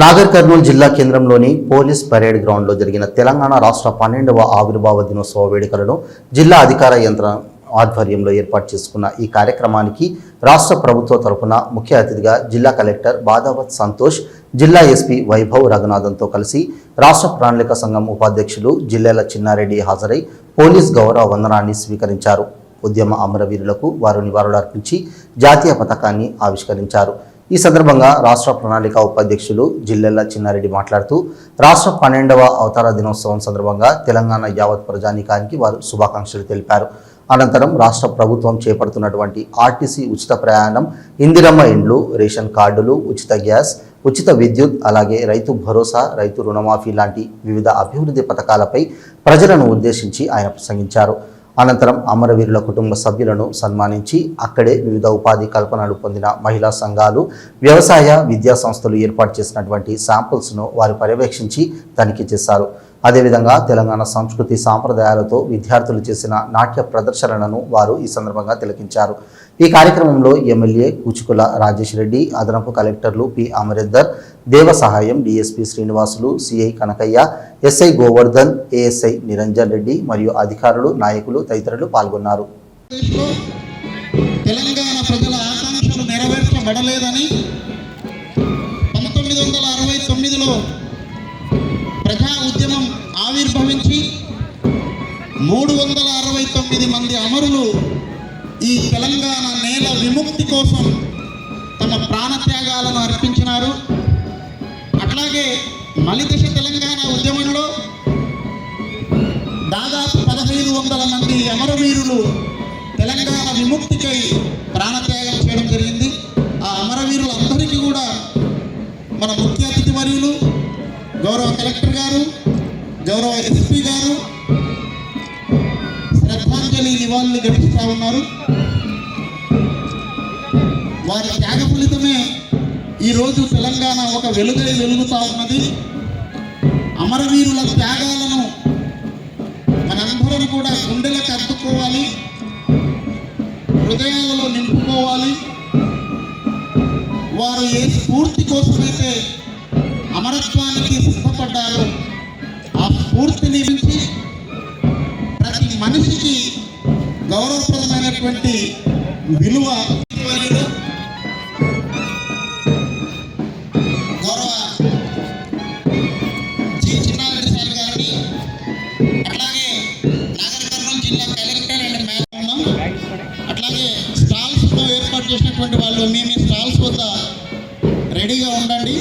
నాగర్ కర్నూలు జిల్లా కేంద్రంలోని police parade గ్రౌండ్లో జరిగిన తెలంగాణ రాష్ట్ర పన్నెండవ ఆవిర్భావ దినోత్సవ వేడుకలను జిల్లా అధికార యంత్రం ఆధ్వర్యంలో ఏర్పాటు చేసుకున్న ఈ కార్యక్రమానికి రాష్ట్ర ప్రభుత్వ తరపున ముఖ్య అతిథిగా జిల్లా కలెక్టర్ బాదావత్ సంతోష్ జిల్లా ఎస్పీ వైభవ్ రఘునాథన్తో కలిసి రాష్ట్ర ప్రణాళిక సంఘం ఉపాధ్యక్షులు జిల్లాల చిన్నారెడ్డి హాజరై పోలీస్ గౌరవ వందనాన్ని స్వీకరించారు. ఉద్యమ అమరవీరులకు వారు నివాళులర్పించి జాతీయ పథకాన్ని ఆవిష్కరించారు. ఈ సందర్భంగా రాష్ట్ర ప్రణాళిక ఉపాధ్యక్షులు జిల్లెల్ల చిన్నారెడ్డి మాట్లాడుతూ రాష్ట్ర పన్నెండవ అవతార దినోత్సవం సందర్భంగా తెలంగాణ యావత్ ప్రజానీకానికి వారు శుభాకాంక్షలు తెలిపారు. అనంతరం రాష్ట్ర ప్రభుత్వం చేపడుతున్నటువంటి ఆర్టీసీ ఉచిత ప్రయాణం ఇందిరమ్మ ఇండ్లు రేషన్ కార్డులు ఉచిత గ్యాస్ ఉచిత విద్యుత్ అలాగే రైతు భరోసా రైతు రుణమాఫీ లాంటి వివిధ అభివృద్ధి పథకాలపై ప్రజలను ఉద్దేశించి ఆయన ప్రసంగించారు. అనంతరం అమరవీరుల కుటుంబ సభ్యులను సన్మానించి అక్కడే వివిధ ఉపాధి కల్పనలు పొందిన మహిళా సంఘాలు వ్యవసాయ విద్యా సంస్థలు ఏర్పాటు చేసినటువంటి శాంపుల్స్ను వారు పర్యవేక్షించి తనిఖీ చేశారు. అదేవిధంగా తెలంగాణ సంస్కృతి సాంప్రదాయాలతో విద్యార్థులు చేసిన నాట్య ప్రదర్శనలను వారు ఈ సందర్భంగా తిలకించారు. ఈ కార్యక్రమంలో ఎమ్మెల్యే కూచుకుల రాజేష్ రెడ్డి అదనపు కలెక్టర్లు పి అమరేందర్ దేవ సహాయం DSP Srinivasulu CI Kanakaiah SI Govardhan ASI Niranjan Reddy మరియు అధికారులు నాయకులు తదితరులు పాల్గొన్నారు. తెలంగాణ ప్రజల ఆకాంక్షలు నెరవేర్చబడలేదని పంతొమ్మిది వందల అరవై తొమ్మిదిలో ప్రజా ఉద్యమం ఆవిర్భవించి మూడు వందల అరవై తొమ్మిది మంది అమరులు ఈ తెలంగాణ నేల విముక్తి కోసం తమ ప్రాణత్యాగాలను అర్పించినారు. అలాగే మలిదశ తెలంగాణ ఉద్యమంలో దాదాపు పదహైదు వందల మంది అమరవీరులు తెలంగాణ విముక్తికై ప్రాణత్యాగం చేయడం జరిగింది. ఆ అమరవీరులందరికీ కూడా మన ముఖ్య అతిథి వర్యులు గౌరవ కలెక్టర్ గారు గౌరవ ఎస్పీ గారు శ్రద్ధాంజలి నివాళులు ఘటిస్తూ ఉన్నారు. వారి త్యాగ ఫలితమే ఈరోజు తెలంగాణ ఒక వెలుగై వెలుగుతా ఉన్నది. అమరవీరుల త్యాగాలను మనందరం కూడా గుండెలకు అద్దుకోవాలి. హృదయాలలో నింపుకోవాలి. వారు ఏ స్ఫూర్తి కోసమైతే అమరత్వానికి సిద్ధపడ్డారో ఆ స్ఫూర్తిని మించి ప్రతి మనిషికి గౌరవప్రదమైనటువంటి విలువ రెడీగా ఉండండి.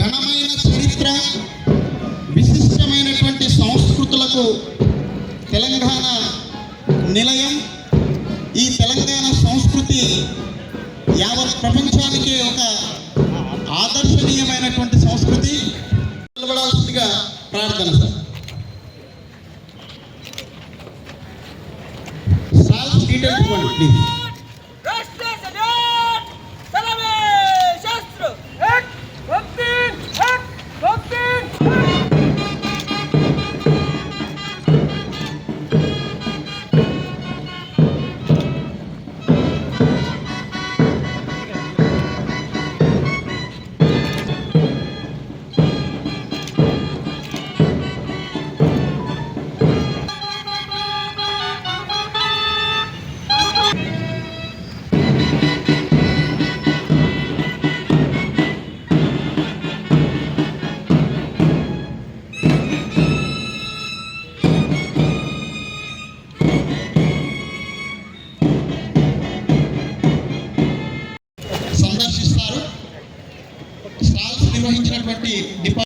ఘనమైన చరిత్ర విశిష్టమైనటువంటి సంస్కృతులకు తెలంగాణ నిలయం. ఈ తెలంగాణ సంస్కృతి యావత్ ప్రపంచానికి ఒక ఆదర్శనీయమైనటువంటి సంస్కృతి. నిలబడాల్సిందిగా ప్రార్థన సార్. స్టాల్స్ డీటెయిల్స్ ఇవ్వండి ప్లీజ్ సందర్శిస్తారు. స్టాల్స్ నిర్వహించినటువంటి డిపార్ట్మెంట్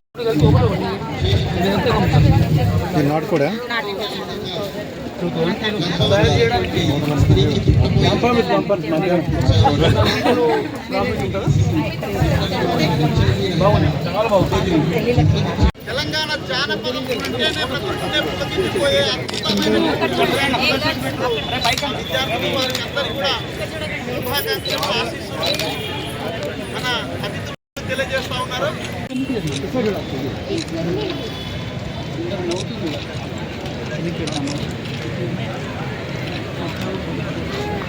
నాటు కూడా? తయారు చేయడానికి స్త్రీకి తెలంగాణ జానపదం అంటేనే ప్రకృతినే పులకించిపోయే అద్భుతమైన విద్యార్థులు వారికి అందరికీ కూడా శుభాకాంక్షలు ఆశీస్సులు మన అతిథులు తెలియజేస్తా ఉన్నారు Thank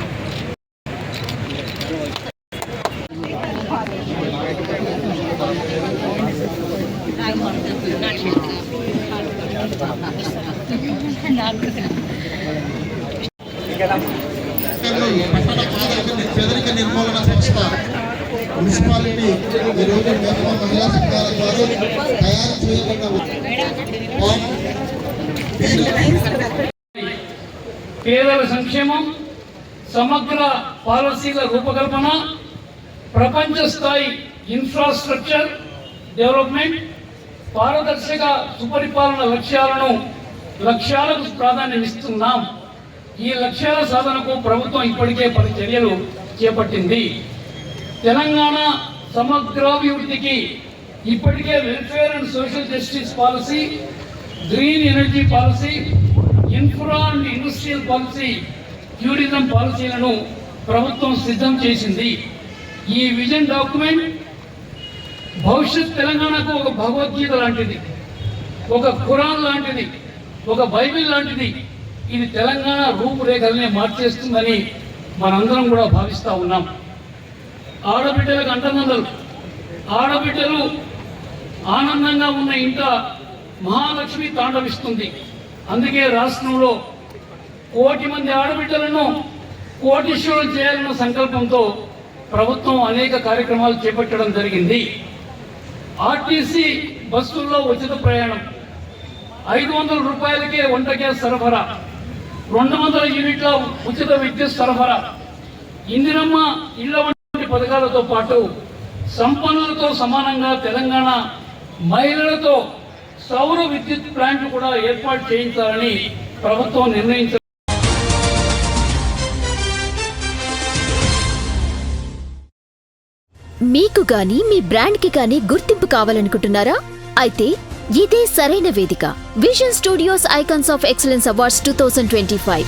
you. మున్సిపాలిటీ ఈరోజు మేఘమ మహిళా సంఘాల ద్వారా తయారు చేయబడిన పేదల సంక్షేమం సమగ్ర పాలసీల రూపకల్పన ప్రపంచ స్థాయి ఇన్ఫ్రాస్ట్రక్చర్ డెవలప్మెంట్ పారదర్శక సుపరిపాలన లక్ష్యాలను లక్ష్యాలకు ప్రాధాన్యమిస్తున్నాం ఈ లక్ష్యాల సాధనకు ప్రభుత్వం ఇప్పటికే పలు చర్యలు చేపట్టింది. తెలంగాణ సమగ్రాభివృద్ధికి ఇప్పటికే welfare and social justice policy green energy policy infra and industrial policy tourism పాలసీలను ప్రభుత్వం సిద్ధం చేసింది. ఈ విజన్ డాక్యుమెంట్ భవిష్యత్ తెలంగాణకు ఒక భగవద్గీత లాంటిది ఒక ఖురాన్ లాంటిది ఒక బైబిల్ లాంటిది. ఇది తెలంగాణ రూపురేఖల్ని మార్చేస్తుందని మనందరం కూడా భావిస్తూ ఉన్నాం. ఆడబిడ్డలకు అంటమందలు ఆడబిడ్డలు ఆనందంగా ఉన్న ఇంట మహాలక్ష్మి తాండవిస్తుంది. అందుకే రాష్ట్రంలో కోటి మంది ఆడబిడ్డలను కోటీశ్వరులు చేయాలన్న సంకల్పంతో ప్రభుత్వం అనేక కార్యక్రమాలు చేపట్టడం జరిగింది. ఆర్టీసీ బస్సుల్లో ఉచిత ప్రయాణం. ఐదు వందల రూపాయలకే వంట గ్యాస్ సరఫరా. రెండు వందల యూనిట్ల ఉచిత విద్యుత్ సరఫరా. ఇందిరమ్మ ఇళ్ళ వంటి పథకాలతో పాటు సంపన్నులతో సమానంగా తెలంగాణ మహిళలతో సౌర విద్యుత్ ప్లాంట్లు కూడా ఏర్పాటు చేయించాలని ప్రభుత్వం నిర్ణయించారు మీకు గాని మీ బ్రాండ్కి గాని గుర్తింపు కావాలనుకుంటున్నారా? అయితే ఇదే సరైన వేదిక. Vision studios icons of excellence awards two thousand twenty five.